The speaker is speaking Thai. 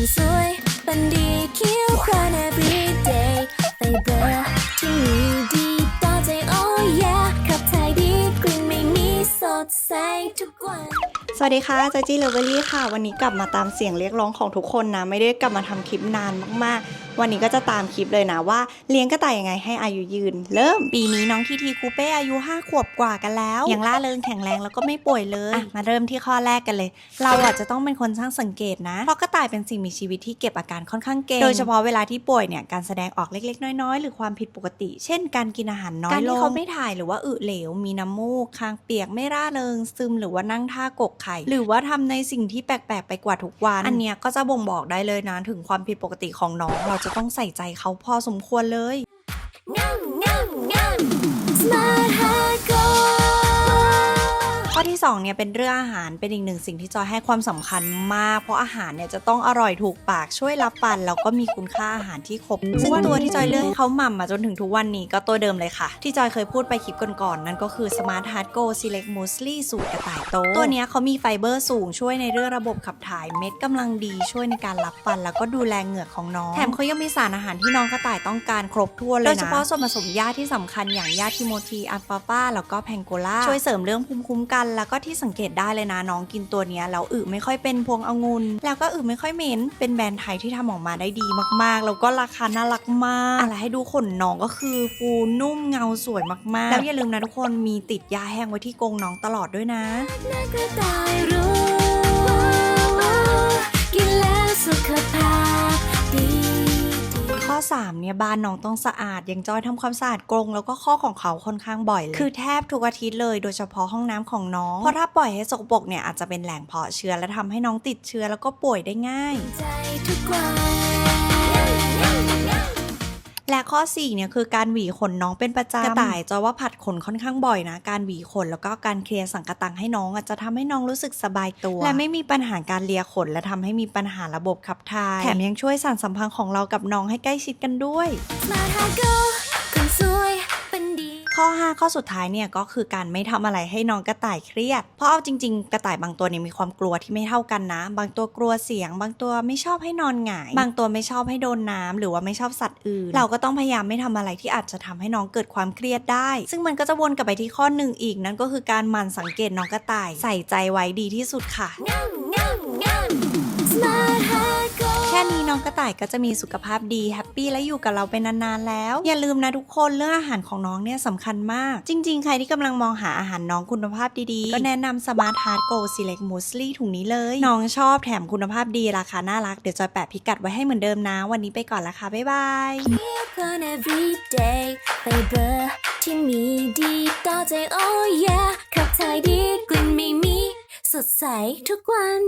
ันสวยปันดีคิ้วคราน every day ไปเบอร์ที่มีดีต่อใจ oh yeah ขับถ่ายดีกลิ่นไม่มีสดใสทุกวัน สวัสดีค่ะจจีเลเวอรี่ค่ะ วันนี้กลับมาตามเสียงเรียกร้องของทุกคนนะ ไม่ได้กลับมาทำคลิปนานมากๆวันนี้ก็จะตามคลิปเลยนะว่าเลี้ยงกระต่ายยังไงให้อายุยืน เริ่มปีนี้น้องทีทีคูเป้อายุ 5 ขวบกว่ากันแล้ว ยังล่าเริงแข็งแรงแล้วก็ไม่ป่วยเลยอะมาเริ่มที่ข้อแรกกันเลย เราอาจจะต้องเป็นคนช่างสังเกตนะ เพราะกระต่ายเป็นสิ่งมีชีวิตที่เก็บอาการค่อนข้างเก่งโดยเฉพาะเวลาที่ป่วยเนี่ยการแสดงออกเล็กๆ น้อยๆ หรือความผิดปกติ เช่น การกินอาหารน้อยลงการที่เขาไม่ถ่ายหรือว่าอึเหลว มีน้ำมูกคางเปียกไม่ร่าเริงซึมหรือว่านั่งท่ากกไข่หรือว่าทำในสิ่งที่แปลกๆไปกว่าทุกวัน อันเนี้ยก็จะบ่งบอกได้เลยนะถึงความผิดปกติของน้องเราจะต้องใส่ใจเขาพอสมควรเลย ข้อที่2เนี่ยเป็นเรื่องอาหารเป็นอีกหนึ่งสิ่งที่จอยให้ความสำคัญมาก เพราะอาหารเนี่ยจะต้องอร่อยถูกปากช่วยรับปันแล้วก็มีคุณค่าอาหารที่ครบ ซึ่งตัวที่จอยเลือกให้เขาหม่ำมาจนถึงทุกวันนี้ก็ตัวเดิมเลยค่ะ ที่จอยเคยพูดไปคลิปก่อนๆนั่นก็คือ Smart Heart Go Select Muesli สูตรกระต่ายโต ตัวนี้เขามีไฟเบอร์สูงช่วยในเรื่องระบบขับถ่ายเม็ดกำลังดีช่วยในการรับปัน แล้วก็ดูแลเหงือกของน้องแถมเขายังมีสารอาหารที่น้องกระต่ายต้องการครบถ้วนเลยนะโดยเฉพาะส่วนผสมหญ้าที่สำคัญอย่างหญ้าทิโมธีอัลฟาฟาแล้วก็แพงโกลาช่วยเสริมเรื่องภูมิคุ้มกันแล้วก็ที่สังเกตได้เลยนะน้องกินตัวเนี้ยแล้วอึไม่ค่อยเป็นพวงองุ่นแล้วก็อึไม่ค่อยเหม็นเป็นแบรนด์ไทยที่ทำออกมาได้ดีมากๆ แล้วก็ราคาน่ารักมากอะไรให้ดูขนน้องก็คือฟูนุ่มเงาสวยมากๆ แล้วอย่าลืมนะทุกคนมีติดยาแห้งไว้ที่กรงน้องตลอดด้วยนะ 3เนี่ยบ้านน้องต้องสะอาดอย่างจอยทำความสะอาดกรงแล้วก็ข้อของเขาค่อนข้างบ่อยเลย คือแทบทุกอาทิตย์เลยโดยเฉพาะห้องน้ำของน้อง เพราะถ้าปล่อยให้สกปรกเนี่ยอาจจะเป็นแหล่งเพาะเชื้อและทำให้น้องติดเชื้อแล้วก็ป่วยได้ง่ายใจทุกวันและ ข้อ4เนี่ยคือการหวีขนน้องเป็นประจำกระต่ายจอยว่าผัดขนค่อนข้างบ่อยนะ การหวีขนแล้วก็การเคลียร์สังกะตังให้น้องอาจจะทำให้น้องรู้สึกสบายตัว และไม่มีปัญหาการเลียขน และทำให้มีปัญหาระบบขับถ่าย แถมยังช่วยสานสัมพันธ์ของเรากับน้องให้ใกล้ชิดกันด้วย Smart Heart ข้อ 5 ข้อสุดท้ายเนี่ยก็คือการไม่ทำอะไรให้น้องกระต่ายเครียด เพราะเอาจริง ๆ กระต่ายบางตัวเนี่ยมีความกลัวที่ไม่เท่ากันนะ บางตัวกลัวเสียง บางตัวไม่ชอบให้นอนหงาย บางตัวไม่ชอบให้โดนน้ำหรือว่าไม่ชอบสัตว์อื่น เราก็ต้องพยายามไม่ทำอะไรที่อาจจะทำให้น้องเกิดความเครียดได้ ซึ่งมันก็จะวนกลับไปที่ข้อหนึ่งอีกนั่นก็คือการหมั่นสังเกตน้องกระต่าย ใส่ใจไว้ดีที่สุดค่ะ Smart น้องกระต่ายก็จะมีสุขภาพดีแฮปปี้และอยู่กับเราเป็นนานๆแล้ว อย่าลืมนะทุกคนเรื่องอาหารของน้องเนี่ยสำคัญมาก จริง ๆ ใครที่กำลังมองหาอาหารน้องคุณภาพดีๆ ก็แนะนำ Smart Heart Go Select Muesli ถุงนี้เลย น้องชอบแถมคุณภาพดีราคาน่ารัก เดี๋ยวจอยแปะพิกัดไว้ให้เหมือนเดิมนะ วันนี้ไปก่อนละค่ะ บ๊ายบายไฟเบอร์ที่มีดีต่อใจ oh yeah ขับถ่ายดีกลิ่นไม่มี สดใสทุกวัน